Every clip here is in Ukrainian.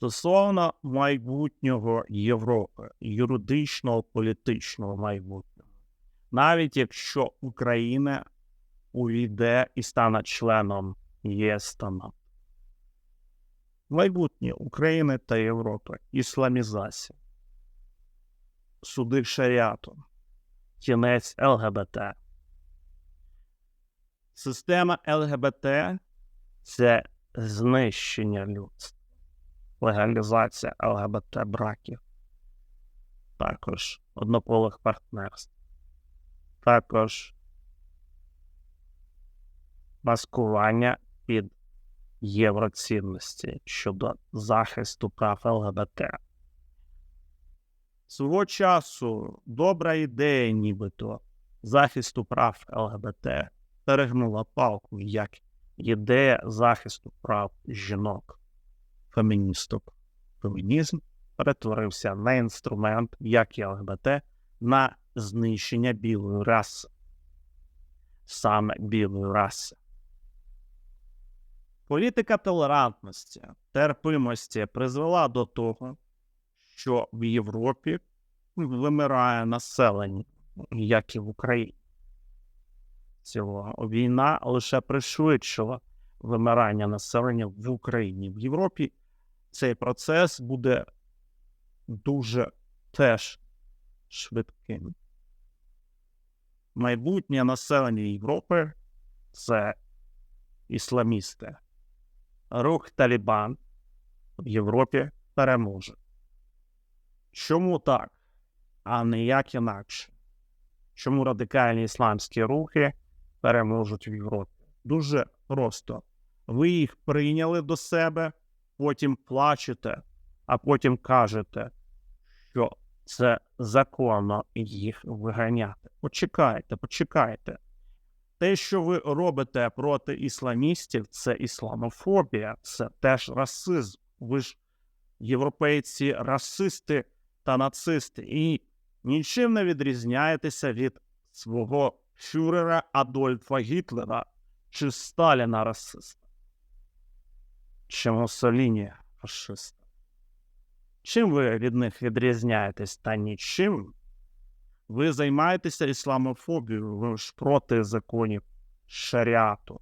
Стосовно майбутнього Європи, юридичного політичного майбутнього, навіть якщо Україна увійде і стане членом ЄС та НАТО. Майбутнє України та Європи, ісламізація, суди шаріату, кінець ЛГБТ. Система ЛГБТ це знищення людства, легалізація ЛГБТ браків, також однополих партнерств, також маскування під євроцінності щодо захисту прав ЛГБТ. Свого часу добра ідея, нібито захисту прав ЛГБТ перегнула палку як ідея захисту прав жінок, феміністок. Фемінізм перетворився на інструмент, як і ЛГБТ, на знищення білої раси, саме білої раси. Політика толерантності, терпимості призвела до того, що в Європі вимирає населення, як і в Україні. Цілого війна лише пришвидшила вимирання населення в Україні. В Європі цей процес буде дуже теж швидким. Майбутнє населення Європи це ісламісти. Рух Талібан в Європі переможе. Чому так, а не як інакше? Чому радикальні ісламські рухи переможуть в Європі? Дуже просто. Ви їх прийняли до себе, потім плачете, а потім кажете, що це законно їх виганяти. Почекайте, почекайте. Те, що ви робите проти ісламістів, це ісламофобія, це теж расизм. Ви ж європейці, расисти та нацисти, і нічим не відрізняєтеся від свого фюрера Адольфа Гітлера чи Сталіна расиста, чи Муссоліні фашиста. Чим ви від них відрізняєтесь та нічим? Ви займаєтеся ісламофобією, ви ж проти законів шаріату.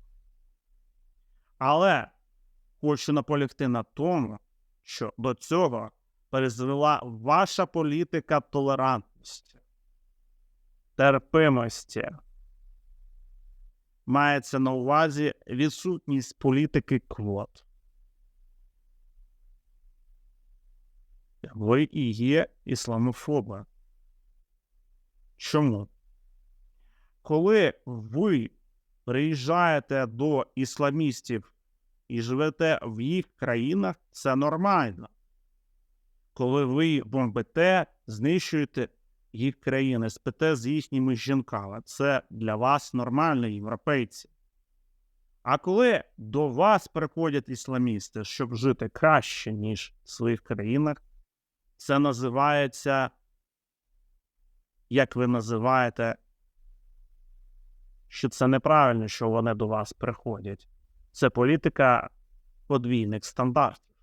Але хочу наполягти на тому, що до цього призвела ваша політика толерантності, терпимості. Мається на увазі відсутність політики квот. Ви і є ісламофоби. Чому? Коли ви приїжджаєте до ісламістів і живете в їх країнах, це нормально. Коли ви бомбите, знищуєте їх країни, спите з їхніми жінками, це для вас нормально, європейці. А коли до вас приходять ісламісти, щоб жити краще, ніж в своїх країнах, це називається як ви називаєте, що це неправильно, що вони до вас приходять. Це політика подвійних стандартів.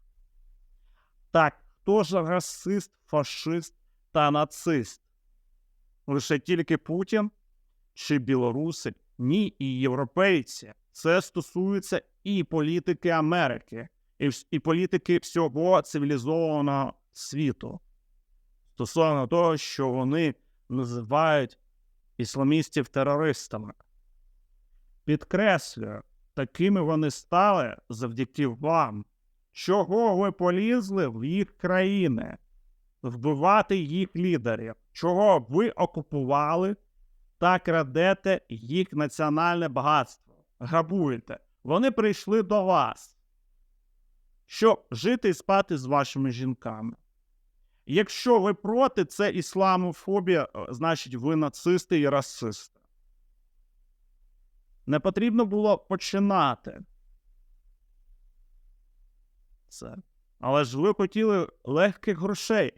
Так, хто ж расист, фашист та нацист? Лише тільки Путін чи білоруси? Ні, і європейці. Це стосується і політики Америки, і, і політики всього цивілізованого світу. Стосовно того, що вони називають ісламістів терористами. Підкреслюю, такими вони стали завдяки вам. Чого ви полізли в їх країни, вбивати їх лідерів? Чого ви окупували та крадете їх національне багатство? Грабуєте? Вони прийшли до вас, щоб жити і спати з вашими жінками. Якщо ви проти, це ісламофобія, е, значить ви нацисти і расисти. Не потрібно було починати це. Але ж ви хотіли легких грошей,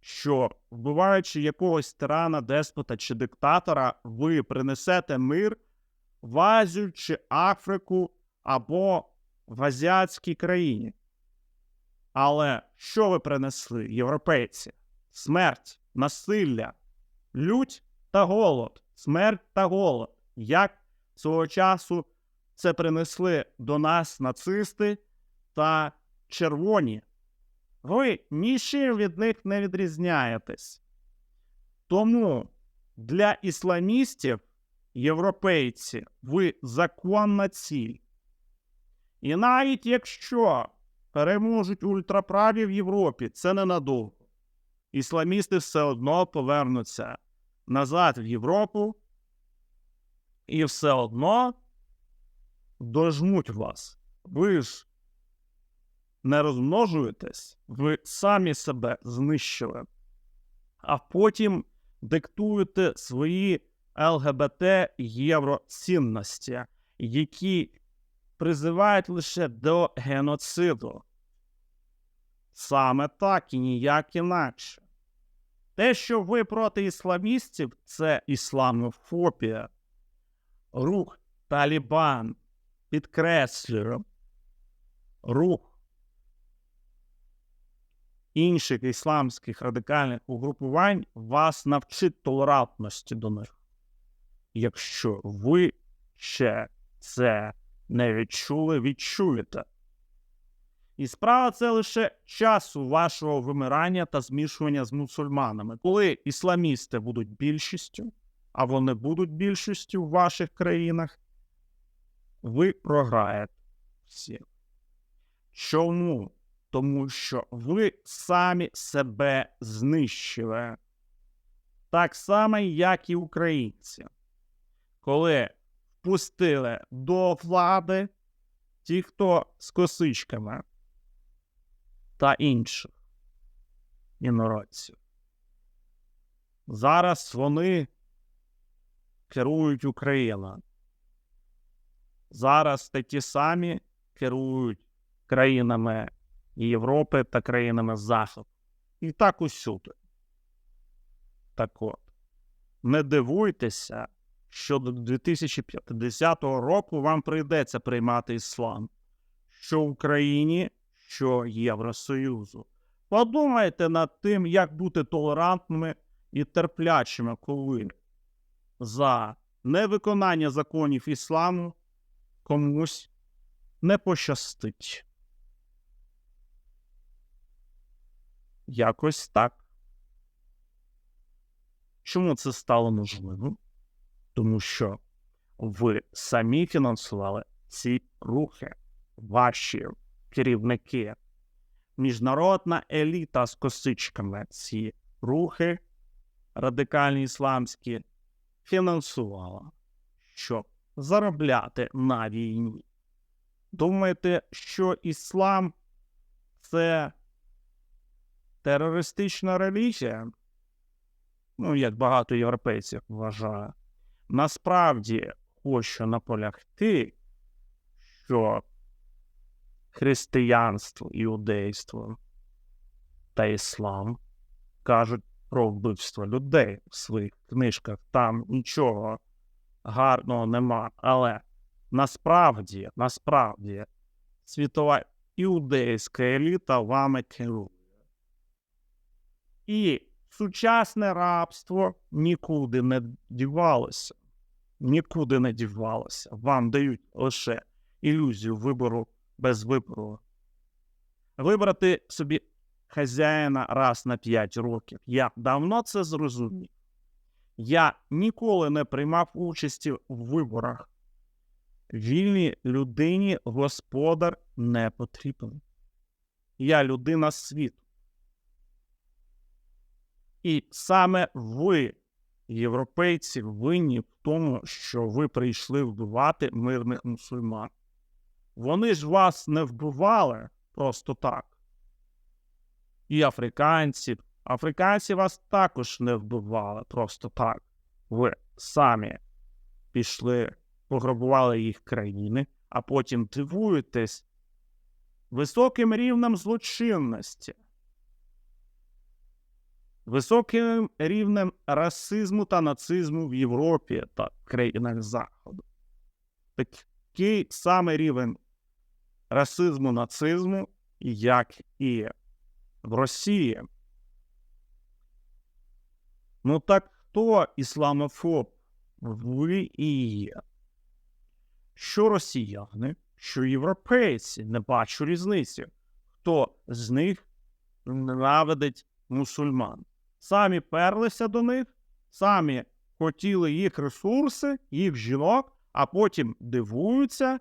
що, вбиваючи якогось тирана, деспота чи диктатора, ви принесете мир в Азію чи Африку або в азіатській країні. Але що ви принесли, європейці? Смерть, насилля, лють та голод, смерть та голод. Як свого часу це принесли до нас нацисти та червоні? Ви нічим від них не відрізняєтесь. Тому для ісламістів, європейці, ви законна ціль. І навіть якщо переможуть ультраправі в Європі, це ненадовго. Ісламісти все одно повернуться назад в Європу і все одно дожмуть вас. Ви ж не розмножуєтесь, ви самі себе знищили, а потім диктуєте свої ЛГБТ євроцінності, які призивають лише до геноциду. Саме так і ніяк інакше. Те, що ви проти ісламістів, це ісламофобія. Рух Талібан підкреслює рух інших ісламських радикальних угрупувань вас навчить толерантності до них. Якщо ви ще це не відчули, відчуєте. І справа це лише часу вашого вимирання та змішування з мусульманами. Коли ісламісти будуть більшістю, а вони будуть більшістю в ваших країнах, ви програєте всі. Чому? Тому що ви самі себе знищили. Так само, як і українці. Коли впустили до влади ті, хто з косичками та інших інородців. Зараз вони керують Україною. Зараз такі самі керують країнами Європи та країнами Заходу. І так усюди. Так от, не дивуйтеся, що до 2050 року вам прийдеться приймати іслам, що в Україні, що Євросоюзу. Подумайте над тим, як бути толерантними і терплячими, коли за невиконання законів ісламу комусь не пощастить. Якось так. Чому це стало можливим? Тому що ви самі фінансували ці рухи, ваші керівники, міжнародна еліта з косичками ці рухи радикальні ісламські фінансувала, щоб заробляти на війні. Думаєте, що іслам це терористична релігія? Ну, як багато європейців вважає. Насправді хочу наполягти, що християнство, іудейство та іслам кажуть про вбивство людей в своїх книжках. Там нічого гарного нема. Але насправді, насправді, світова іудейська еліта вами керує. І сучасне рабство нікуди не дівалося. Нікуди не дівалося. Вам дають лише ілюзію вибору без вибору. Вибрати собі хазяїна раз на 5 років. Я давно це зрозумів. Я ніколи не приймав участі в виборах. Вільній людині господар не потрібен. Я людина світу. І саме ви, європейці, винні в тому, що ви прийшли вбивати мирних мусульман. Вони ж вас не вбивали просто так. І африканці. Африканці вас також не вбивали просто так. Ви самі пішли, пограбували їх країни, а потім дивуєтесь високим рівнем злочинності високим рівнем расизму та нацизму в Європі та країнах Заходу. Такий самий рівень расизму, нацизму як і в Росії. Ну так хто ісламофоб? Ви і є. Що росіяни, що європейці, не бачу різниці. Хто з них ненавидить мусульман? Самі перлися до них, самі хотіли їх ресурси, їх жінок, а потім дивуються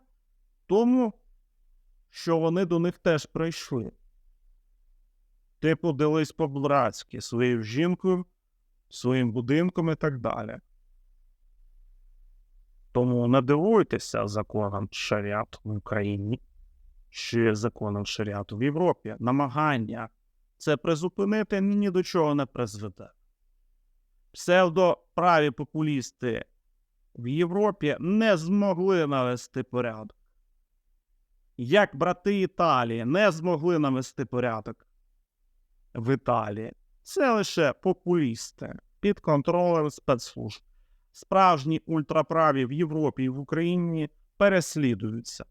тому, що вони до них теж прийшли. Типу, дались по-братськи своєю жінкою, своїм будинком і так далі. Тому не дивуйтеся законам шаріату в Україні чи законам шаріату в Європі. Намагання це призупинити ні до чого не призведе. Псевдоправі популісти в Європі не змогли навести порядок. Як брати Італії не змогли навести порядок в Італії. Це лише популісти під контролем спецслужб. Справжні ультраправі в Європі і в Україні переслідуються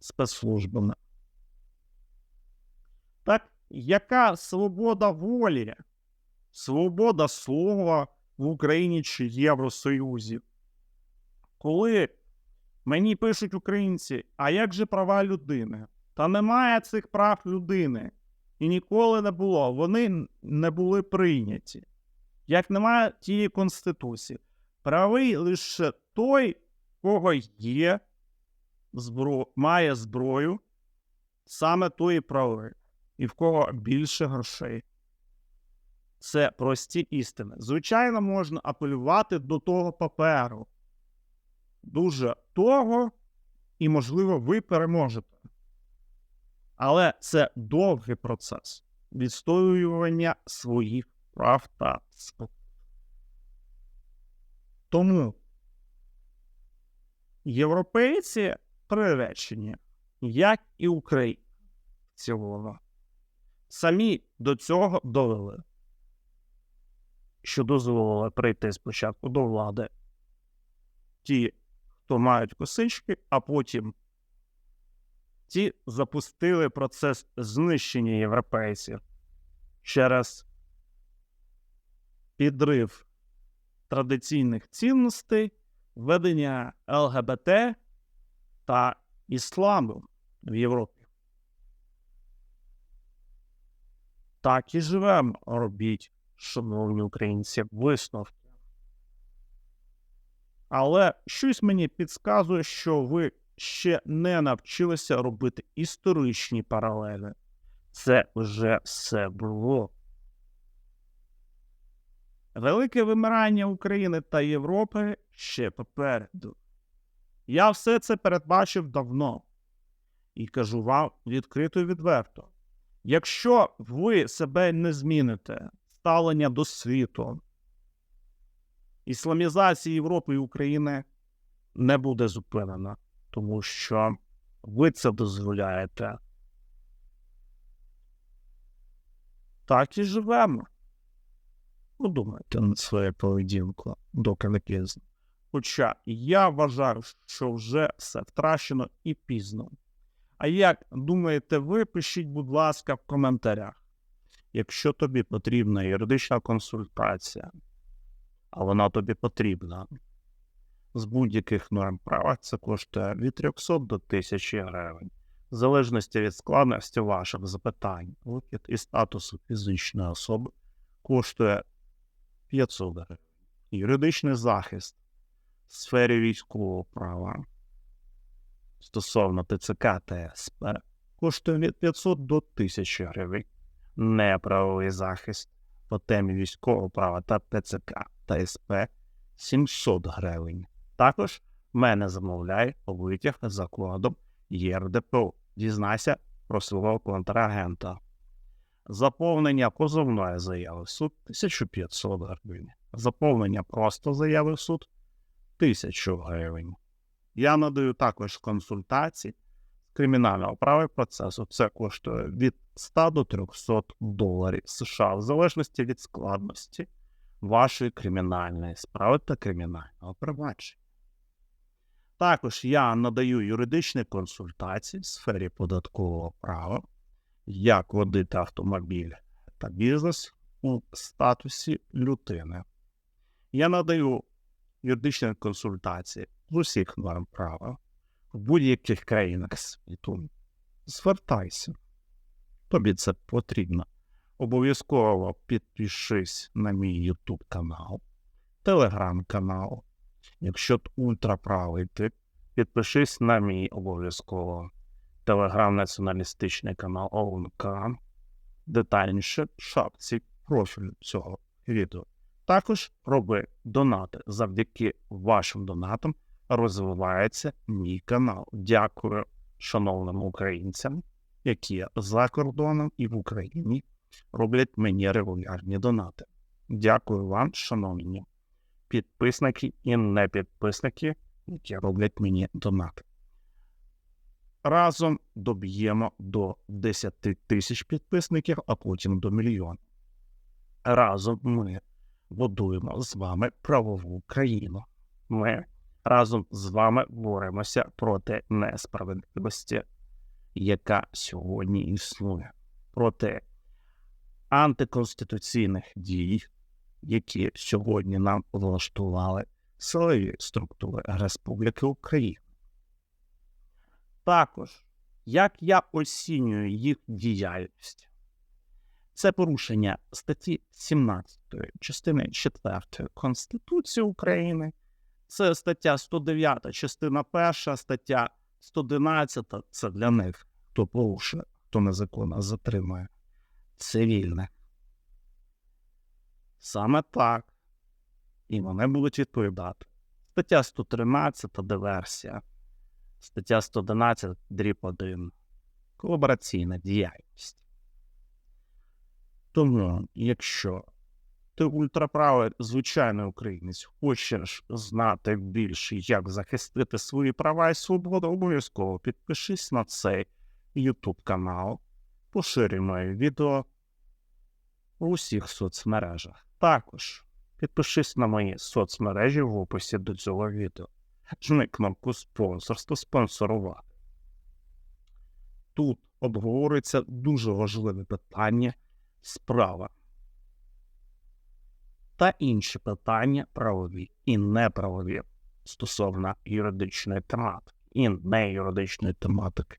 спецслужбами. Так, яка свобода волі, свобода слова в Україні чи Євросоюзі? Коли мені пишуть українці, а як же права людини? Та немає цих прав людини. І ніколи не було. Вони не були прийняті. Як немає тієї конституції. Правий лише той, кого є збро... має зброю, саме той і правий, і в кого більше грошей. Це прості істини. Звичайно, можна апелювати до того паперу. Дуже того, і, можливо, ви переможете. Але це довгий процес відстоювання своїх прав та свобод. Тому європейці приречені, як і Україна в цілому, самі до цього довели, що дозволили прийти спочатку до влади ті, хто мають косички, а потім ті запустили процес знищення європейців через підрив традиційних цінностей, введення ЛГБТ та ісламу в Європі. Так і живемо, робіть, шановні українці, висновки. Але щось мені підказує, що ви ще не навчилися робити історичні паралелі. Це вже все було. Велике вимирання України та Європи ще попереду. Я все це передбачив давно і кажу вам відкрито і відверто. Якщо ви себе не зміните, ставлення до світу, ісламізація Європи і України не буде зупинена, тому що ви це дозволяєте. Так і живемо. Подумайте над своєю поведінкою, доки не пізно. Хоча я вважаю, що вже все втрачено і пізно. А як думаєте ви, пишіть, будь ласка, в коментарях. Якщо тобі потрібна юридична консультація, а вона тобі потрібна з будь-яких норм права, це коштує від 300 до 1000 гривень, в залежності від складності ваших запитань, викид і статусу фізичної особи коштує 500 гривень. Юридичний захист в сфері військового права стосовно ТЦК та СП коштує від 500 до 1000 гривень. Неправовий захист по темі військового права та ТЦК та СП 700 гривень. Також мене замовляє витяг за кодом ЄРДПО. Дізнайся про свого контрагента. Заповнення позовної заяви в суд 1500 гривень. Заповнення просто заяви в суд 1000 гривень. Я надаю також консультації з кримінального права і процесу. Це коштує від 100 до 300 доларів США, в залежності від складності вашої кримінальної справи та кримінального провадження. Також я надаю юридичні консультації в сфері податкового права, як водити автомобіль та бізнес у статусі людини. Я надаю юридичні консультації з усіх норм права в будь-яких країнах світу. Звертайся. Тобі це потрібно. Обов'язково підпишись на мій YouTube канал, Telegram канал. Якщо ти ультраправий ти, підпишись на мій обов'язково телеграм-націоналістичний канал ОУНК. Детальніше в шапці профілю цього відео. Також роби донати. Завдяки вашим донатам розвивається мій канал. Дякую шановним українцям, які за кордоном і в Україні роблять мені регулярні донати. Дякую вам, шановні підписники і не підписники, які роблять мені донати. Разом доб'ємо до 10 тисяч підписників, а потім до мільйона. Разом ми будуємо з вами правову країну. Ми разом з вами боремося проти несправедливості, яка сьогодні існує, проти антиконституційних дій, які сьогодні нам влаштували силові структури Республіки Україна. Також, як я оцінюю їх діяльність, це порушення статті 17 частини 4 Конституції України, це стаття 109, частина 1, стаття 111 це для них, хто порушує, хто незаконно затримує цивільне. Саме так. І вони будуть відповідати. Стаття 113 диверсія, стаття 111 дріб 1. Колабораційна діяльність. Тому, якщо ти ультраправий звичайний українець, хочеш знати більше, як захистити свої права і свободу, обов'язково підпишись на цей YouTube канал, поширюй моє відео у всіх соцмережах. Також підпишись на мої соцмережі в описі до цього відео. Жми кнопку спонсорство спонсорувати. Тут обговорюється дуже важливе питання справа та інші питання правові і неправові стосовно юридичної тематики і неюридичної тематики.